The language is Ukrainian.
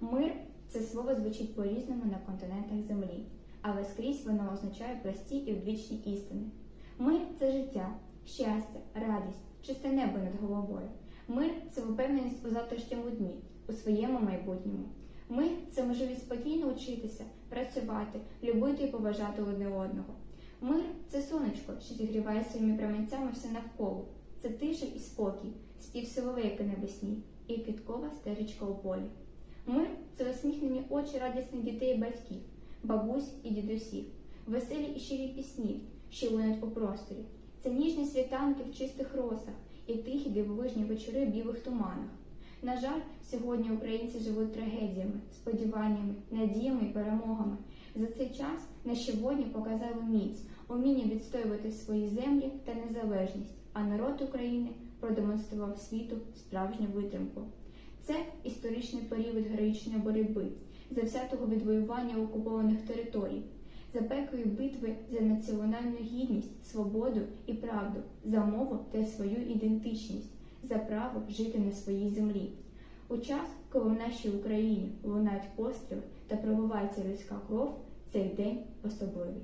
Мир це слово звучить по-різному на континентах землі, але скрізь воно означає прості і одвічні істини. Мир це життя, щастя, радість, чисте небо над головою. Мир це впевненість у завтрашньому дні, у своєму майбутньому. Мир це можливість спокійно вчитися, працювати, любити і поважати одне одного. Мир це сонечко, що зігріває своїми промінцями все навколо. Це тиша і спокій, спів соловейки небесні і квіткова стежечка у полі. Мир це усміхнені очі радісних дітей і батьків, бабусь і дідусів, веселі і щирі пісні, що лунуть у просторі. Це ніжні світанки в чистих росах і тихі дивовижні вечори в білих туманах. На жаль, сьогодні українці живуть трагедіями, сподіваннями, надіями і перемогами. За цей час наші воїни показали міць, уміння відстоювати свої землі та незалежність, а народ України продемонстрував світу справжню витримку. Це історичний період героїчної боротьби, завзятого відвоювання окупованих територій, запеклої битви за національну гідність, свободу і правду, за мову та свою ідентичність, за право жити на своїй землі. У час, коли в нашій Україні лунають постріли та проливається людська кров, цей день особливий.